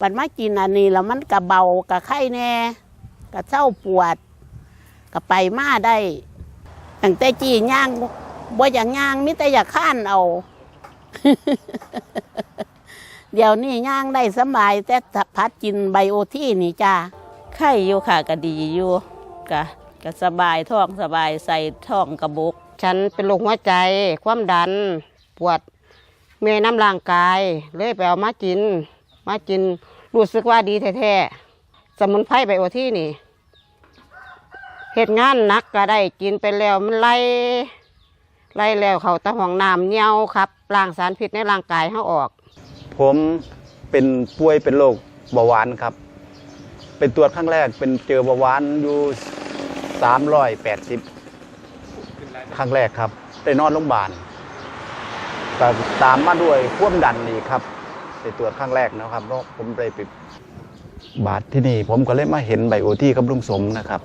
ปันมากินอันนี้แล้วมันกระเบากระไข้แน่กระเจ้าปวดกระไปมาได้ตั้งแต่จีย่างบ่อย่างย่างมิแต่อยากข้านเอา เดี๋ยวนี้ย่างได้สบาย แต่พัดกินไบโอที่นี่จ้าไข่อยู่ค่ะก็ดีอยู่ก็ก็สบายท้องสบายใส่ท้องกระบุก ฉันเป็นโรคหัวใจความดัน ปวดเมื่อยน้ำร่างกาย เลยไปเอามากิน มากิน รู้สึกว่าดีแท้ๆสมุนไพรไบโอที่นี่เหตุงานนักก็ได้กินไปแล้วมันไล่ไล่แล้วเขาตะห้องน้ำเนียวครับล้างสารพิษในร่างกายเขาออก ผมเป็นป่วยเป็นโรคเบาหวานครับ เป็นตรวจครั้งแรกเป็นเจอเบาหวานอยู่380ครั้งแรกครับได้นอนโรงพยาบาลก็ตามมาด้วยความดันนี่ครับ ไปตรวจครั้งแรกนะครับเพราะผมได้ไปบาดที่นี่ ผมก็เลยมาเห็นไบโอที่กับลุงสมนะครับ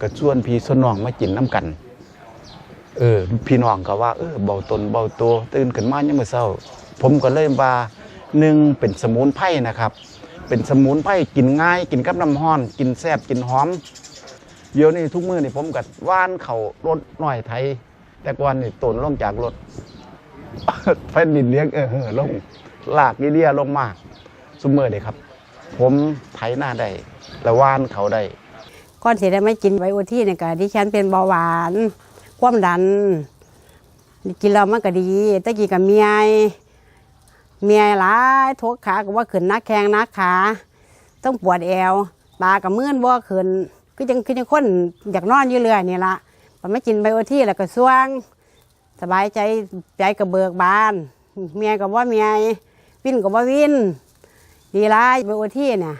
ก็ชวนพี่สวนน้องมากินน้ำกัน เออ พี่น้องก็ว่าเออเบาตนเบาตัวตื่นขึ้นมายังมื่อเช้า ผมก็เลยว่าหนึ่งเป็นสมุนไพรนะครับ เป็นสมุนไพรกินง่ายกินกับน้ำห้อน กินแซ่บกินหอมเดี๋ยวนี้ทุกมือนี่ผมกัดว่านเขารถหน่อยไทย แต่ก่อนนี่ตนลงจากรถแผ่นดินเลี้ยงเออเออลง ลากนี่เดียลงมาซุมเมอร์เด้ครับ ผมไถหน้าได้และว่านเขาได้ก่อนสิได้ไม่กินไบโอที่เนี่ยก็ดิฉันเป็นเบาหวาน ความดัน กินแล้วมันก็ดีแตะกี้กับเมียเมียยหลายทุกขาก็ว่าขึ้นนักแข้งนักขา ต้องปวดแอวตากับมื่นบ่ขึ้นคือจังคือจังคนอยากนอนอยู่เรื่อยนี่ละพอไม่กินไบโอที่แล้วก็สว่างสบายใจใจก็เบิกบาน เมียก็ว่าเมีย วินก็บ่วินดีร้ายไบโอที่เนี่ย